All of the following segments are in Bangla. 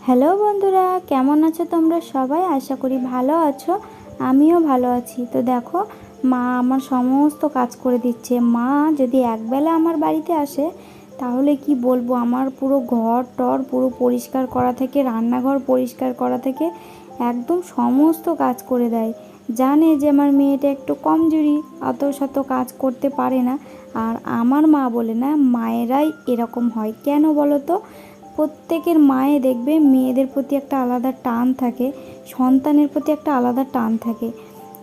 হ্যাল- বন্ধুরা, কেমন আছো তোমরা সবাই? আশা করি ভালো আছো, আমিও ভালো আছি। তো দেখো, মা আমার সমস্ত কাজ করে দিচ্ছে। মা যদি একবেলা আমার বাড়িতে আসে, তাহলে কি বলব? আমার পুরো ঘর টর পুরো পরিষ্কার করা থেকে, রান্নাঘর পরিষ্কার করা থেকে একদম সমস্ত কাজ করে দেয়। জানে যে আমার মেয়েটা একটু কমজোরি অত শত কাজ করতে পারে না। আর আমার মা বলে না, মায়েরাই এরকম হয়। কেন বলো তো? প্রত্যেকের মায়ে দেখবে মেয়েদের প্রতি একটা আলাদা টান থাকে, সন্তানের প্রতি একটা আলাদা টান থাকে।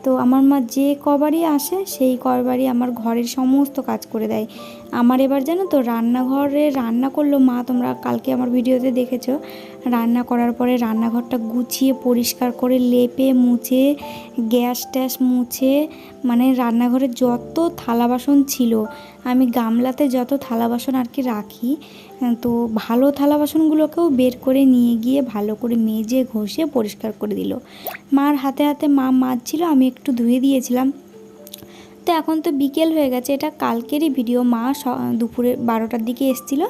তো আমার মা যে কবারই আসে, সেই কবারই আমার ঘরের সমস্ত কাজ করে দেয়। আমার এবার জানো তো, রান্নাঘরে রান্না করল মা, তোমরা কালকে আমার ভিডিওতে দেখেছ। রান্না করার পরে রান্নাঘরটা গুছিয়ে পরিষ্কার করে লেপে, মুছে, গ্যাস ট্যাস মুছে মানে রান্নাঘরে যত থালা বাসন ছিল, আমি গামলাতে যত থালা বাসন আর কি রাখি তো ভালো থালা বাসনগুলোকেও বের করে নিয়ে গিয়ে ভালো করে মেজে, ঘষে পরিষ্কার করে দিল। মার হাতে হাতে মা মাজছিল আমি একটু ধুয়ে দিয়েছিলাম। তো এখন তো বিকেল হয়ে গেছে, এটা কালকেরই ভিডিও মা দুপুরে বারোটার দিকে এসেছিল,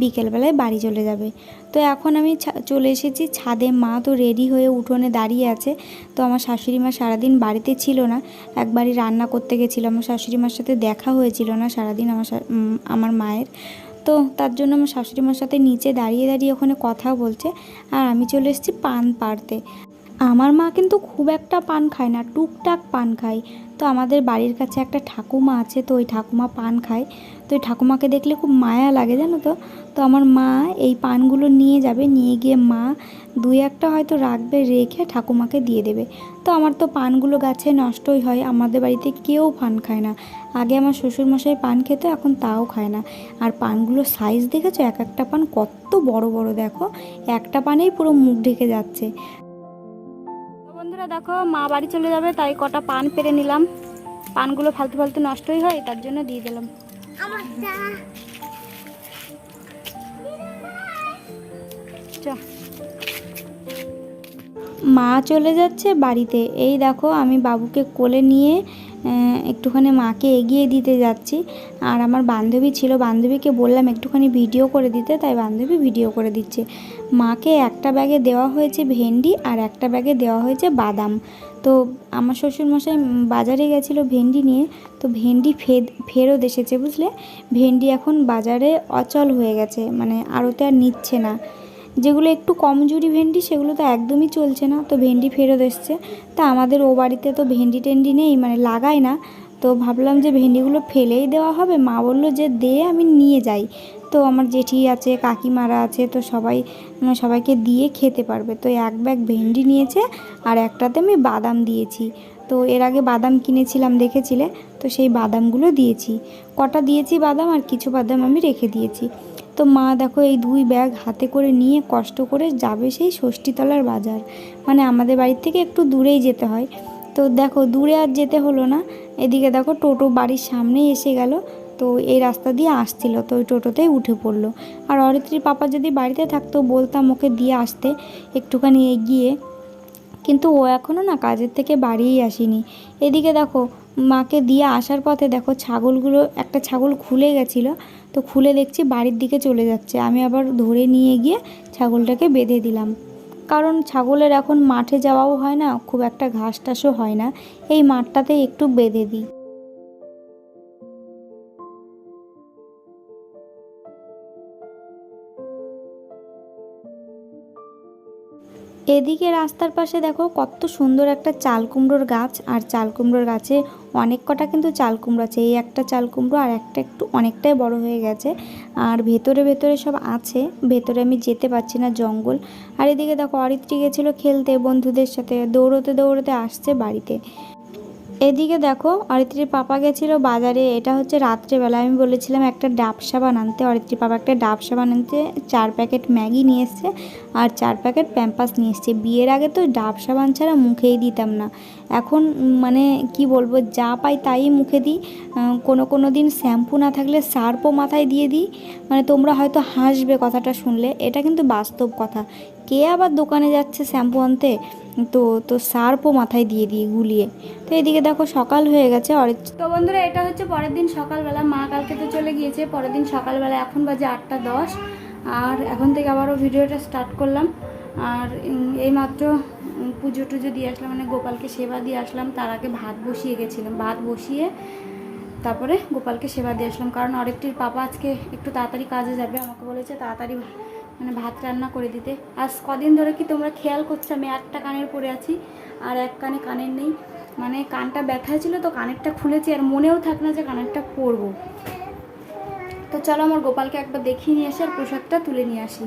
বিকেলবেলায় বাড়ি চলে যাবে। তো এখন আমি চলে এসেছি ছাদে। মা তো রেডি হয়ে উঠোনে দাঁড়িয়ে আছে। তো আমার শাশুড়ি মা সারাদিন বাড়িতে ছিল না, একবারই রান্না করতে গেছিল। আমার শাশুড়ি মার সাথে দেখা হয়েছিল না সারাদিন আমার আমার মায়ের। তো তার জন্য আমার শাশুড়ি মার সাথে নিচে দাঁড়িয়ে দাঁড়িয়ে ওখানে কথা বলছে। আর আমি চলে এসেছি পান পাড়তে। আমার মা কিন্তু খুব একটা পান খায় না, টুকটাক পান খায়। তো আমাদের বাড়ির কাছে একটা ঠাকুমা আছে, তো ওই ঠাকুমা পান খায়। তো ওই ঠাকুমাকে দেখলে খুব মায়া লাগে, জানো তো? তো আমার মা এই পানগুলো নিয়ে যাবে, নিয়ে গিয়ে মা দুই একটা হয়তো রাখবে, রেখে ঠাকুমাকে দিয়ে দেবে। তো আমার তো পানগুলো গাছে নষ্টই হয়, আমাদের বাড়িতে কেউ পান খায় না। আগে আমার শ্বশুরমশাই পান খেত, এখন তাও খায় না। আর পানগুলোর সাইজ দেখেছ? এক একটা পান কত বড় বড়, দেখো? একটা পানেই পুরো মুখ ঢেকে যাচ্ছে। বন্ধুরা দেখো, মা বাড়ি চলে যাবে, তাই কটা পান পেরে নিলাম। পানগুলো ফালতু ফালতু নষ্টই হয়, তার জন্য দিয়ে দিলাম। মা চলে যাচ্ছে বাড়িতে। এই দেখো, আমি বাবুকে কোলে নিয়ে একটুখানি মাকে এগিয়ে দিতে যাচ্ছি। আর আমার বান্ধবী ছিল, বান্ধবীকে বললাম একটুখানি ভিডিও করে দিতে, তাই বান্ধবী ভিডিও করে দিচ্ছে। মাকে একটা ব্যাগে দেওয়া হয়েছে ভেন্ডি আর একটা ব্যাগে দেওয়া হয়েছে বাদাম। তো আমার শ্বশুরমশাই বাজারে গেছিল ভেন্ডি নিয়ে, তো ভেন্ডি ফেদ, ফেরত এসেছে বুঝলে? ভেন্ডি এখন বাজারে অচল হয়ে গেছে মানে আড়তে আর নিচ্ছে না। যেগুলো একটু কমজোরি ভেন্ডি, সেগুলো তো একদমই চলছে না। তো ভেন্ডি ফেরত এসছে। তা আমাদের ও বাড়িতে তো ভেন্ডি টেন্ডি নেই মানে লাগায় না। তো ভাবলাম যে ভেন্ডিগুলো ফেলেই দেওয়া হবে। মা বলল যে দে, আমি নিয়ে যাই। তো আমার জেঠি আছে, কাকিমারা আছে, তো সবাই সবাইকে দিয়ে খেতে পারবে। তো এক ব্যাগ ভেন্ডি নিয়েছে আর একটাতে আমি বাদাম দিয়েছি। তো এর আগে বাদাম কিনেছিলাম, দেখেছিলে? তো সেই বাদামগুলো দিয়েছি। কটা দিয়েছি বাদাম? আর কিছু বাদাম আমি রেখে দিয়েছি। তো মা দেখো এই দুই ব্যাগ হাতে করে নিয়ে কষ্ট করে যাবে সেই ষষ্ঠীতলার বাজার। মানে আমাদের বাড়ির থেকে একটু দূরেই যেতে হয়। তো দেখো দূরে আর যেতে হলো না। এদিকে দেখো টোটো বাড়ির সামনেই এসে গেল। তো এই রাস্তা দিয়ে আসছিল। তো ওই টোটোতেই উঠে পড়ল। আর অরিত্রীর পাপা যদি বাড়িতে থাকতো বলতাম ওকে দিয়ে আসতে একটুখানি এগিয়ে। কিন্তু ও এখনও না কাজের থেকে বাড়িই আসেনি। এদিকে দেখো মাকে দিয়ে আসার পথে দেখো ছাগলগুলো, একটা ছাগল খুলে গেছিল। তো খুলে দেখছি বাড়ির দিকে চলে যাচ্ছে। আমি আবার ধরে নিয়ে গিয়ে ছাগলটাকে বেঁধে দিলাম। কারণ ছাগলের এখন মাঠে যাওয়াও হয় না, খুব একটা ঘাস টাসও হয় না। এই মাঠটাতে একটু বেঁধে দিই। এদিকে রাস্তার পাশে দেখো কত সুন্দর একটা চাল কুমড়োর গাছ, আর চাল কুমড়োর গাছে অনেক কটা কিন্তু চাল কুমড়ো আছে। এই একটা চাল কুমড়ো আর একটা একটু অনেকটাই বড় হয়ে গেছে। আর ভেতরে ভেতরে সব আছে। ভেতরে আমি যেতে পারছি না, জঙ্গল। আর এদিকে দেখো অরিত্রী গেছিল খেলতে বন্ধুদের সাথে, দৌড়তে দৌড়তে আসছে বাড়িতে। এদিকে দেখো, অরিত্রীর পাপা গেছিল বাজারে। এটা হচ্ছে রাত্রেবেলা। আমি বলেছিলাম, একটা ডাব সাবান আনতে। অরিত্রীর পাপা একটা ডাব সাবান আনতে চার প্যাকেট ম্যাগি নিয়ে এসছে আর চার প্যাকেট প্যাম্পাস নিয়ে এসছে। বিয়ের আগে তো ডাব সাবান ছাড়া মুখেই দিতাম না। এখন মানে কি বলব, যা পাই তাই মুখে দিই। কোনো কোনো দিন শ্যাম্পু না থাকলে সার্পও মাথায় দিয়ে দিই। মানে তোমরা হয়তো হাসবে কথাটা শুনলে। এটা কিন্তু বাস্তব কথা। কে আবার দোকানে যাচ্ছে শ্যাম্পু আনতে? তো তো সার্পও মাথায় দিয়ে দিই গুলিয়ে। তো এদিকে দেখো সকাল হয়ে গেছে অরিত্র তো বন্ধুরা এটা হচ্ছে পরের দিন সকালবেলা। মা কালকে তো চলে গিয়েছে পরের দিন সকালবেলা এখন বাজে আটটা দশ। আর এখন থেকে আবারও ভিডিওটা স্টার্ট করলাম। আর উম, এইমাত্র উম, পুজো টুজো দিয়ে আসলাম মানে গোপালকে সেবা দিয়ে আসলাম। তার আগে ভাত বসিয়ে গেছিলাম ভাত বসিয়ে তারপরে গোপালকে সেবা দিয়ে আসলাম। কারণ অরেকটির পাপা আজকে একটু তাড়াতাড়ি কাজে যাবে আমাকে বলেছে তাড়াতাড়ি মানে ভাত রান্না করে দিতে। আর কদিন ধরে কি তোমরা খেয়াল করছ আমি একটা কানের পরে আছি, আর এক কানে কানের নেই। মানে কানটা ব্যথা ছিল তো কানেরটা খুলেছি, আর মনেও থাক না যে কানেরটা পরবো। তো চলো আমার গোপালকে একবার দেখিয়ে নিয়ে আসি আর প্রসাদটা তুলে নিয়ে আসি।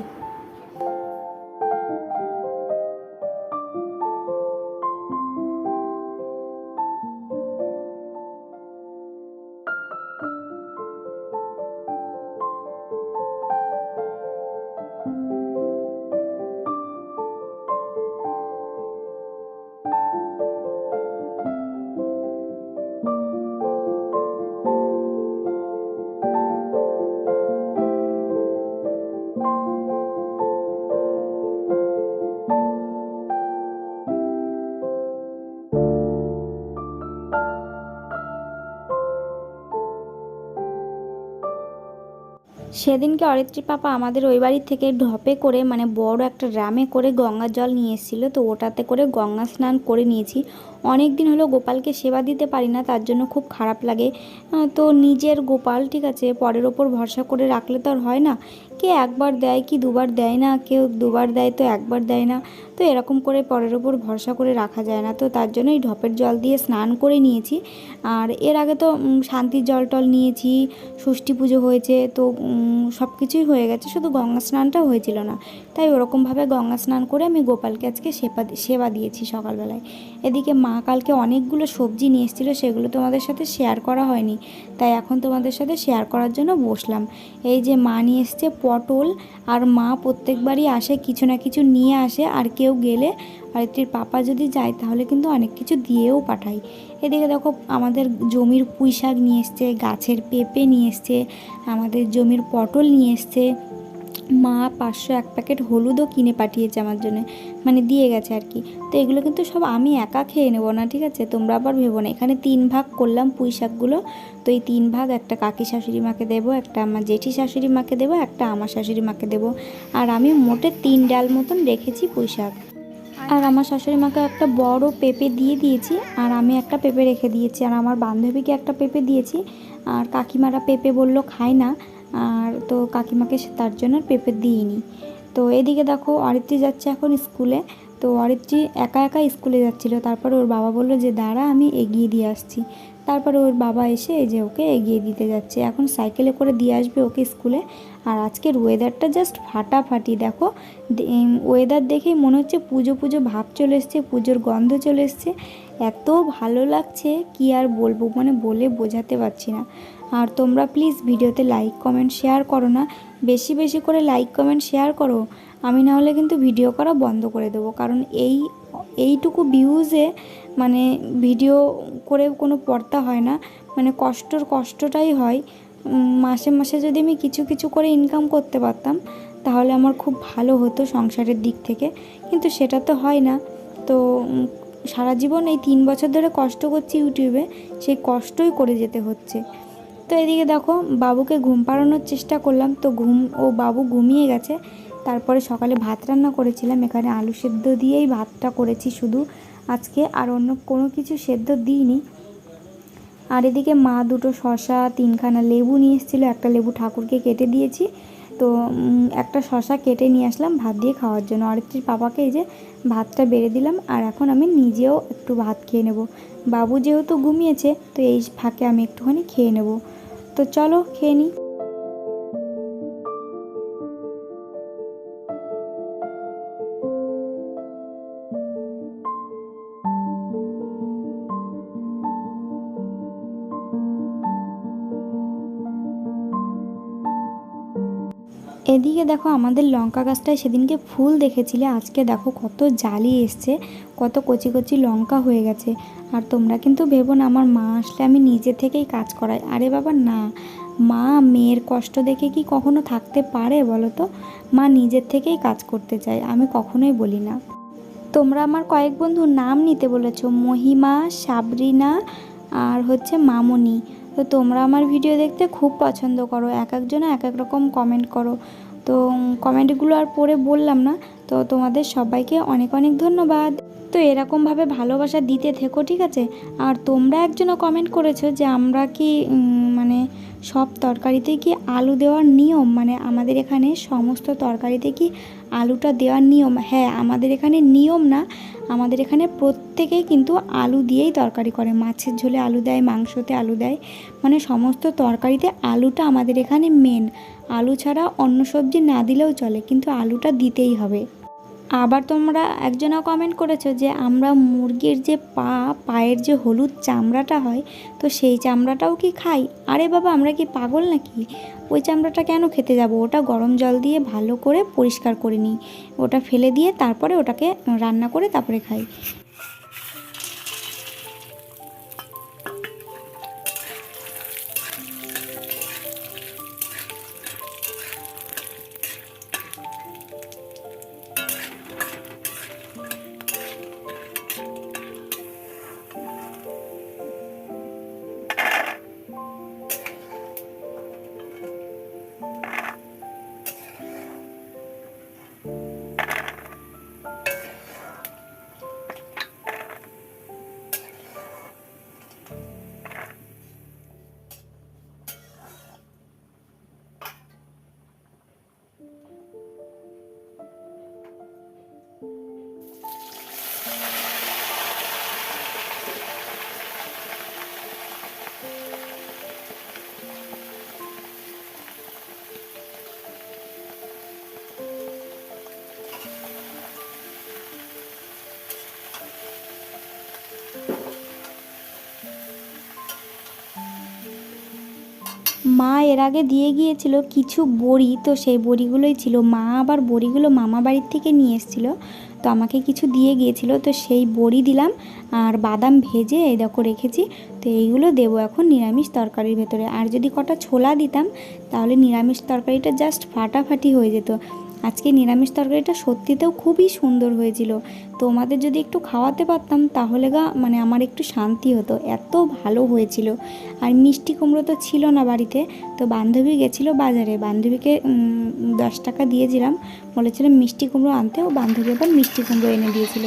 সেদিনকে অরিত্রী পাপা আমাদের ওই বাড়ির থেকে ঢপে করে মানে বড় একটা ড্রামে করে গঙ্গা জল নিয়ে এসেছিল। তো ওটাতে করে গঙ্গা স্নান করে নিয়েছি। অনেক দিন হলো গোপালকে সেবা দিতে পারি না, তার জন্য খুব খারাপ লাগে। তো নিজের গোপাল, ঠিক আছে, পরের ওপর ভরসা করে রাখলে তো আর হয় না। কে একবার দেয় কি দুবার দেয় না, কেউ দুবার দেয় তো একবার দেয় না, তো এরকম করে পরের ওপর ভরসা করে রাখা যায় না, তো তার জন্য এই ঢপের জল দিয়ে স্নান করে নিয়েছি। আর এর আগে তো শান্তির জল টল নিয়েছি, ষষ্ঠী পুজো হয়েছে, তো সব কিছুই হয়ে গেছে, শুধু গঙ্গা স্নানটা হয়েছিল না। তাই ওরকমভাবে গঙ্গা স্নান করে আমি গোপালকে আজকে সেবা সেবা দিয়েছি সকালবেলায়। এদিকে মা কালকে অনেকগুলো সবজি নিয়ে এসেছিল, সেগুলো তোমাদের সাথে শেয়ার করা হয়নি, তাই এখন তোমাদের সাথে শেয়ার করার জন্য বসলাম। এই যে মা নিয়ে এসছে পটল আর মা প্রত্যেকবারই আসে, কিছু না কিছু নিয়ে আসে, আর কেউ গেলে অরিত্রীর পাপা যদি যায় তাহলে কিন্তু অনেক কিছু দিয়েও পাঠায়। এদিকে দেখো আমাদের জমির পুঁই শাক নিয়ে এসছে, গাছের পেঁপে নিয়ে এসছে, আমাদের জমির পটল নিয়ে এসছে। মা পাঁচশো এক প্যাকেট হলুদও কিনে পাঠিয়েছে আমার জন্য। মানে দিয়ে গেছে আর কি। তো এগুলো কিন্তু সব আমি একা খেয়ে নেব না, ঠিক আছে? তোমরা আবার ভেবো না। এখানে তিন ভাগ করলাম পুঁই শাকগুলো। তো এই তিন ভাগ একটা কাকি শাশুড়ি মাকে দেবো, একটা আমার জেঠি শাশুড়ি মাকে দেবো, একটা আমার শাশুড়ি মাকে দেবো। আর আমি মোটে তিন ডাল মতন রেখেছি পুঁই শাক। আর আমার শাশুড়ি মাকে একটা বড় পেঁপে দিয়ে দিয়েছি, আর আমি একটা পেঁপে রেখে দিয়েছি। আর আমার বান্ধবীকে একটা পেঁপে দিয়েছি। আর কাকিমারা পেঁপে বলল, খায় না। আর তো কাকিমাকে তার জন্য পেঁপে দিইনি। তো এদিকে দেখো অরিত্রী যাচ্ছে এখন স্কুলে তো অরিত্রী একা একা স্কুলে যাচ্ছিল। তারপর ওর বাবা বলল যে, দাঁড়া, আমি এগিয়ে দিয়ে আসছি। তারপরে ওর বাবা এসে যে ওকে এগিয়ে দিতে যাচ্ছে। এখন সাইকেলে করে দিয়ে আসবে ওকে স্কুলে আর আজকের ওয়েদারটা জাস্ট ফাটাফাটি। দেখো ওয়েদার দেখেই মনে হচ্ছে পুজো পুজো ভাব চলে এসছে, পুজোর গন্ধ চলে এসছে। এত ভালো লাগছে, কি আর বলব? মানে বলে বোঝাতে পারছি না। আর তোমরা প্লিজ ভিডিওতে লাইক কমেন্ট শেয়ার করো না। বেশি বেশি করে লাইক কমেন্ট শেয়ার করো। আমি না হলে কিন্তু ভিডিও করা বন্ধ করে দেবো। কারণ এই, এইটুকু ভিউজে মানে ভিডিও করে কোনো পড়তা হয় না। মানে কষ্টর, কষ্টটাই হয়। মাসে মাসে যদি আমি কিছু কিছু করে ইনকাম করতে পারতাম, তাহলে আমার খুব ভালো হতো সংসারের দিক থেকে। কিন্তু সেটা তো হয় না। তো সারা জীবন এই তিন বছর ধরে কষ্ট করছি ইউটিউবে। সেই কষ্টই করে যেতে হচ্ছে। তো এদিকে দেখো, বাবুকে ঘুম পাড়ানোর চেষ্টা করলাম। তো ঘুম, ও বাবু ঘুমিয়ে গেছে। তারপরে সকালে ভাত রান্না করেছিলাম। এখানে আলু সেদ্ধ দিয়েই ভাতটা করেছি শুধু। আজকে আর অন্য কোনো কিছু সেদ্ধ দিইনি। আর এদিকে মা দুটো শশা তিনখানা লেবু নিয়ে এসেছিল। একটা লেবু ঠাকুরকে কেটে দিয়েছি। তো একটা শশা কেটে নিয়ে আসলাম ভাত দিয়ে খাওয়ার জন্য। অরিত্রীর পাপাকে এই যে ভাতটা বেড়ে দিলাম। আর এখন আমি নিজেও একটু ভাত খেয়ে নেব। বাবু যেহেতু ঘুমিয়েছে, তো এই ফাঁকে আমি একটুখানি খেয়ে নেব। তো চলো খেয়ে নিই এদিকে দেখো আমাদের লঙ্কা গাছটায় সেদিনকে ফুল দেখেছিলে। আজকে দেখো কত জালি এসছে, কত কচি কচি লঙ্কা হয়ে গেছে। আর তোমরা কিন্তু ভেবো না, আমার মা আসলে আমি নিজে থেকেই কাজ করাই। আরে বাবা, না। মা মেয়ের কষ্ট দেখে কি কখনো থাকতে পারে বলো তো? মা নিজের থেকেই কাজ করতে চায়, আমি কখনোই বলি না। তোমরা আমার কয়েক বন্ধু নাম নিতে বলেছ, মহিমা, সাবরিনা আর হচ্ছে মামনি। তো তোমরা আমার ভিডিও দেখতে খুব পছন্দ করো, এক একজনে এক এক রকম কমেন্ট করো। তো কমেন্টগুলো আর পড়ে বললাম না, তো তোমাদের সবাইকে অনেক অনেক ধন্যবাদ। তো এরকমভাবে ভালোবাসা দিতে থেকো, ঠিক আছে? আর তোমরা একজনও কমেন্ট করেছ যে আমরা কি মানে সব তরকারিতে কি আলু দেওয়ার নিয়ম? মানে আমাদের এখানে সমস্ত তরকারিতে কি আলুটা দেওয়ার নিয়ম? হ্যাঁ আমাদের এখানে নিয়ম না। আমাদের এখানে প্রত্যেকেই কিন্তু আলু দিয়েই তরকারি করে। মাছের ঝোলে আলু দেয়, মাংসতে আলু দেয়। মানে সমস্ত তরকারিতে আলুটা আমাদের এখানে মেন আলু ছাড়া অন্য সবজি না দিলেও চলে, কিন্তু আলুটা দিতেই হবে। আবার তোমরা একজনা কমেন্ট করেছ যে আমরা মুরগির যে পা, পায়ের যে হলুদ চামড়াটা হয়, তো সেই চামড়াটাও কি খাই? আরে বাবা, আমরা কি পাগল নাকি? ওই চামড়াটা কেন খেতে যাব? ওটা গরম জল দিয়ে ভালো করে পরিষ্কার করে নিই। ওটা ফেলে দিয়ে তারপরে ওটাকে রান্না করে তারপরে খাই। মা এর আগে দিয়ে গিয়েছিল কিছু বড়ি, তো সেই বড়িগুলোই ছিল। মা আবার বড়িগুলো মামা বাড়ির থেকে নিয়ে এসেছিল, তো আমাকে কিছু দিয়ে গিয়েছিল। তো সেই বড়ি দিলাম আর বাদাম ভেজে এই দেখো রেখেছি, তো এইগুলো দেবো এখন নিরামিষ তরকারির ভেতরে। আর যদি কটা ছোলা দিতাম, তাহলে নিরামিষ তরকারিটা জাস্ট ফাটাফাটি হয়ে যেত। আজকে নিরামিষ তরকারিটা সত্যিতেও খুবই সুন্দর হয়েছিল। তোমাদের যদি একটু খাওয়াতে পারতাম, তাহলে গা মানে আমার একটু শান্তি হতো। এত ভালো হয়েছিল। আর মিষ্টি কুমড়ো তো ছিল না বাড়িতে। তো বান্ধবী গেছিল বাজারে। বান্ধবীকে দশ টাকা দিয়েছিলাম। বলেছিলাম মিষ্টি কুমড়ো আনতে। ও বান্ধবী আবার মিষ্টি কুমড়ো এনে দিয়েছিল।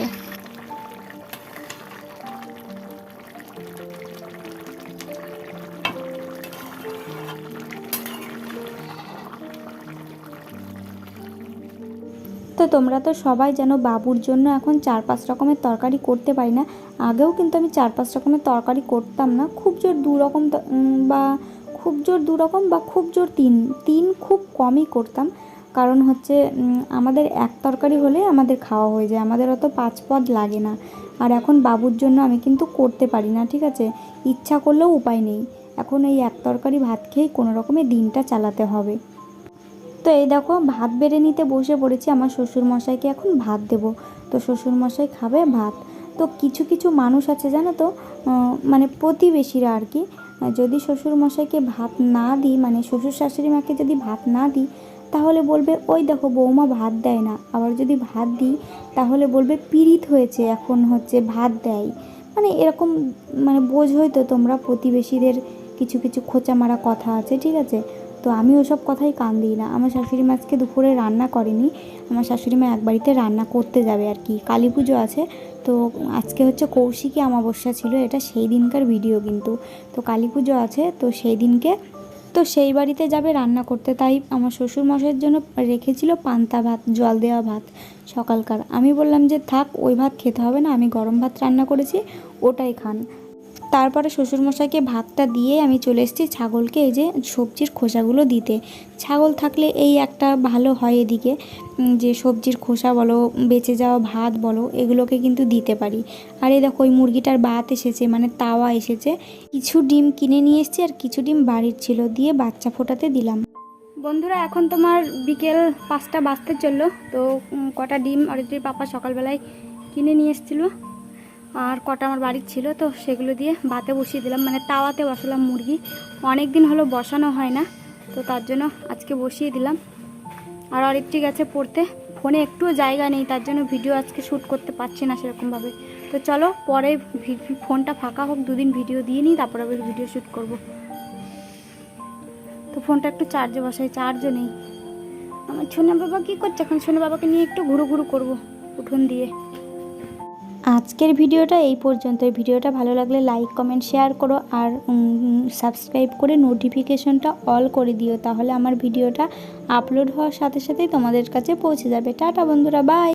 তো তোমরা তো সবাই জানো বাবুর জন্য এখন চার পাঁচ রকমের তরকারি করতে পারি না। আগেও কিন্তু আমি চার পাঁচ রকমের তরকারি করতাম না। খুব জোর দু রকম বা খুব জোর দু রকম বা খুব জোর তিন। তিন খুব কমই করতাম। কারণ হচ্ছে আমাদের এক তরকারি হলে আমাদের খাওয়া হয়ে যায়। আমাদের অত পাঁচ পদ লাগে না। আর এখন বাবুর জন্য আমি কিন্তু করতে পারি না, ঠিক আছে? ইচ্ছা করলেও উপায় নেই। এখন এই এক তরকারি ভাত খেয়েই কোনো রকমের দিনটা চালাতে হবে। তো এই দেখো, ভাত বেড়ে নিতে বসে পড়েছি। আমার শ্বশুর মশাইকে এখন ভাত দেবো। তো শ্বশুর মশাই খাবে ভাত। তো কিছু কিছু মানুষ আছে, জানো তো? মানে প্রতিবেশীরা আর কি। যদি শ্বশুর মশাইকে ভাত না দিই মানে শ্বশুর শাশুড়ি মাকে যদি ভাত না দিই, তাহলে বলবে, ওই দেখো, বৌমা ভাত দেয় না। আবার যদি ভাত দিই, তাহলে বলবে, পীড়িত হয়েছে, এখন হচ্ছে ভাত দেয়। মানে এরকম মানে বোঝোই তো তোমরা প্রতিবেশীদের কিছু কিছু খোঁচা মারা কথা আছে, ঠিক আছে? তো আমি ওসব কথাই কান দিই না। আমার শাশুড়ি মা আজকে দুপুরে রান্না করেনি। আমার শাশুড়ি মা এক বাড়িতে রান্না করতে যাবে আর কি। কালী পুজো আছে। তো আজকে হচ্ছে কৌশিকী অমাবস্যা ছিল। এটা সেই দিনকার ভিডিও কিন্তু। তো কালী পুজো আছে। তো সেই দিনকে, তো সেই বাড়িতে যাবে রান্না করতে। তাই আমার শ্বশুর মশাইয়ের জন্য রেখেছিল পান্তা ভাত, জল দেওয়া ভাত সকালকার। আমি বললাম যে থাক, ওই ভাত খেতে হবে না। আমি গরম ভাত রান্না করেছি, ওটাই খান। তারপরে শ্বশুরমশাইকে ভাতটা দিয়ে আমি চলে এসেছি ছাগলকে এই যে সবজির খোসাগুলো দিতে। ছাগল থাকলে এই একটা ভালো হয় এদিকে যে সবজির খোসা বলো, বেঁচে যাওয়া ভাত বলো, এগুলোকে কিন্তু দিতে পারি। আর এই দেখো, ওই মুরগিটার ভাত এসেছে মানে তাওয়া এসেছে। কিছু ডিম কিনে নিয়ে এসেছি আর কিছু ডিম বাড়ির ছিল দিয়ে বাচ্চা ফোটাতে দিলাম। বন্ধুরা, এখন তোমার বিকেল পাঁচটা বাজতে চলল, তো কটা ডিম অরিত্রীর পাপা সকালবেলায় কিনে নিয়ে এসেছিল। আর কটা আমার বাড়ির ছিল, তো সেগুলো দিয়ে বাতে বসিয়ে দিলাম। মানে তাওয়াতে বসালাম মুরগি। অনেক দিন হলো বসানো হয় না, তো তার জন্য আজকে বসিয়ে দিলাম। আর অরিত্রী গেছে পড়তে, ফোনে একটুও জায়গা নেই, তার জন্য ভিডিও আজকে শ্যুট করতে পারছি না সেরকমভাবে। তো চলো পরে ফোনটা ফাঁকা হোক, দুদিন ভিডিও দিয়ে নিই, তারপর আবার ভিডিও শ্যুট করব। তো ফোনটা একটু চার্জে বসাই চার্জও নেই। আমার ছোনা বাবা কি করছে? এখন ছোনা বাবাকে নিয়ে একটু ঘুরো ঘুরু করব, উঠোন দিয়ে। আজকের ভিডিওটা এই পর্যন্ত ভিডিওটা ভালো লাগলে লাইক কমেন্ট শেয়ার করো আর সাবস্ক্রাইব করে নোটিফিকেশনটা অল করে দিও। তাহলে আমার ভিডিওটা আপলোড হওয়ার সাথে সাথেই তোমাদের কাছে পৌঁছে যাবে। টাটা বন্ধুরা বাই